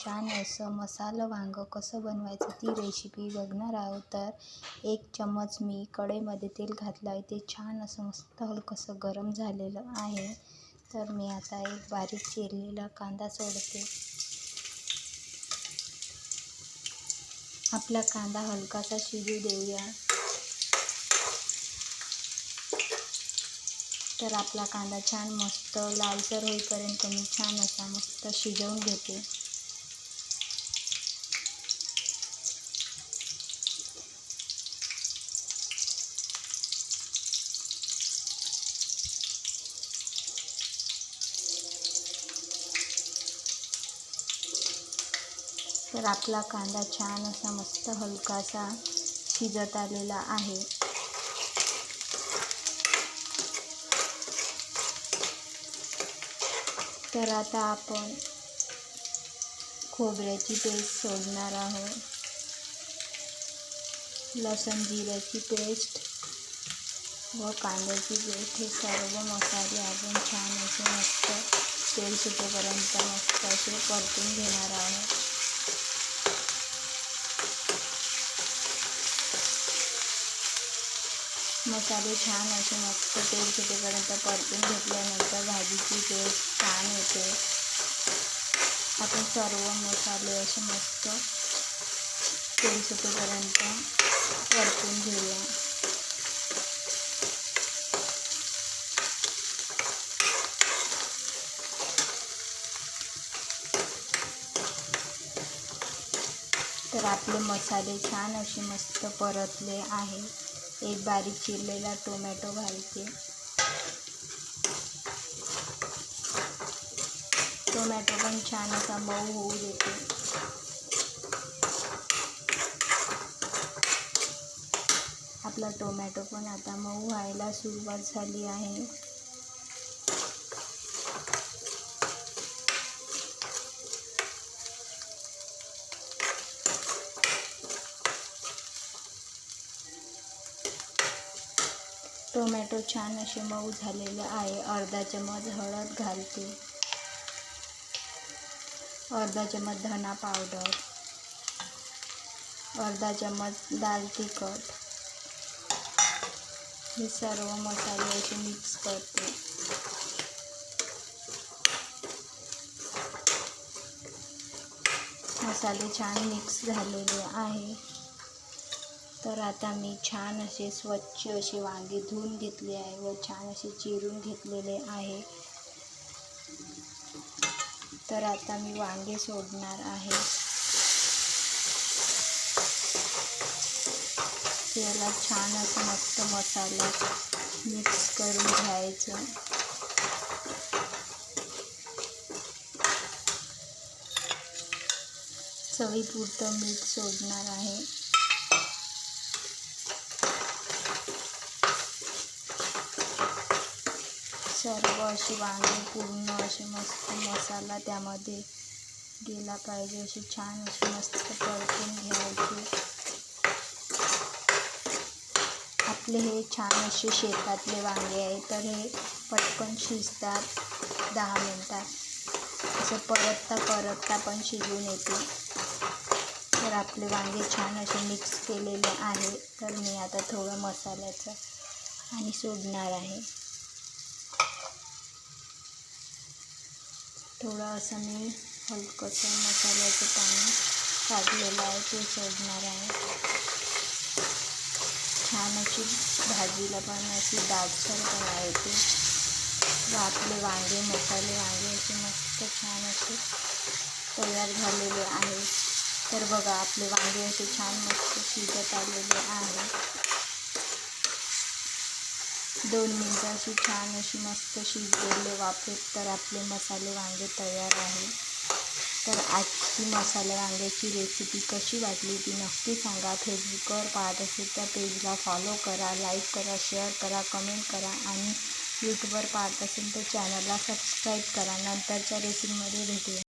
छान असं मसालं वांगं कसं बनवायचं ती रेसिपी बघणार आहोत. तर एक चम्मच मी कढईमध्ये तेल घातलं आहे ते छान असं मस्त हलकंसं गरम झालेलं आहे. तर मी आता एक बारीक चिरलेला कांदा सोडते. आपला कांदा हलकासा शिजू देऊया. तर आपला कांदा छान मस्त लालसर होईपर्यंत मी छान असा मस्त शिजवून घेते. तर आपला कांदा छान असा मस्त हलकासा शिजत आलेला आहे. तर आता आपण खोबऱ्याची पेस्ट सोडणार आहोत. लसण जिऱ्याची पेस्ट व कांद्याची पेस्ट. हे सर्व मसाले आपण छान असे मस्त तेल सुटेपर्यंत मस्त असे परतून घेणार आहोत. मसाले छान असे मस्त तेल सुटेपर्यंत परतून घेतल्यानंतर भाजीची टेस्ट छान येते. आपण सर्व मसाले असे मस्त तेल सुटेपर्यंत परतून घेऊया. तर आपले मसाले छान असे मस्त परतले आहे. एक बारीक चिरलेला टोमॅटो घालते. टोमॅटो पण छान असा मऊ होऊ देते. आपला टोमॅटो पण आता मऊ व्हायला सुरुवात झाली आहे. टोमॅटो छान असे मऊ झालेले आहे. अर्धा चमच हळद घालते. अर्धा चमच धना पावडर. अर्धा चमच दाल तिखट. हे सर्व मसाले असे मिक्स करते. मसाले छान मिक्स झालेले आहे. तर आता मी छान असे स्वच्छ असे वांगे धुवून घेतले आहे व छान असे चिरून घेतलेले आहे. तर आता मी वांगे सोडणार आहे. याला छान असं मस्त मसाला मिक्स करून घ्यायचं. चवीपुरतं मीठ सोडणार आहे. सर्व अशी वांगे पूर्ण असे मस्त मसाला त्यामध्ये गेला पाहिजे. अशी छान अशी मस्त परतून घ्यायची. आपले हे छान असे शेतातले वांगे आहे तर हे पटकन शिजतात दहा मिनटात. असं परतता परतता पण शिजून येते. तर आपले वांगे छान असे मिक्स केलेले आहे. तर मी आता थोडं मसाल्याचं आणि सोडणार आहे. थोडं असं मी हलकंसं मसाल्याचं पाणी काढलेलं आहे ते सोडणार आहे. छान अशी भाजीला पण अशी दाटसरपणा येते व आपले वांगे मसाले वांगे असे मस्त छान असे तयार झालेले आहे. तर बघा आपले वांगे असे छान मस्त शिजत आलेले आहे. दोन मिनटं अशी छान अशी मस्त शिजलेले वाफेत तर आपले मसाले वांगे तयार आहे. तर आजची मसाले वांग्याची रेसिपी कशी वाटली ती नक्की सांगा. फेसबुकवर पाहत असेल त्या पेजला फॉलो करा लाईक करा शेअर करा कमेंट करा आणि यूट्यूबवर पाहत असेल तर चॅनलला सबस्क्राईब करा. नंतरच्या रेसिपीमध्ये भेटूया.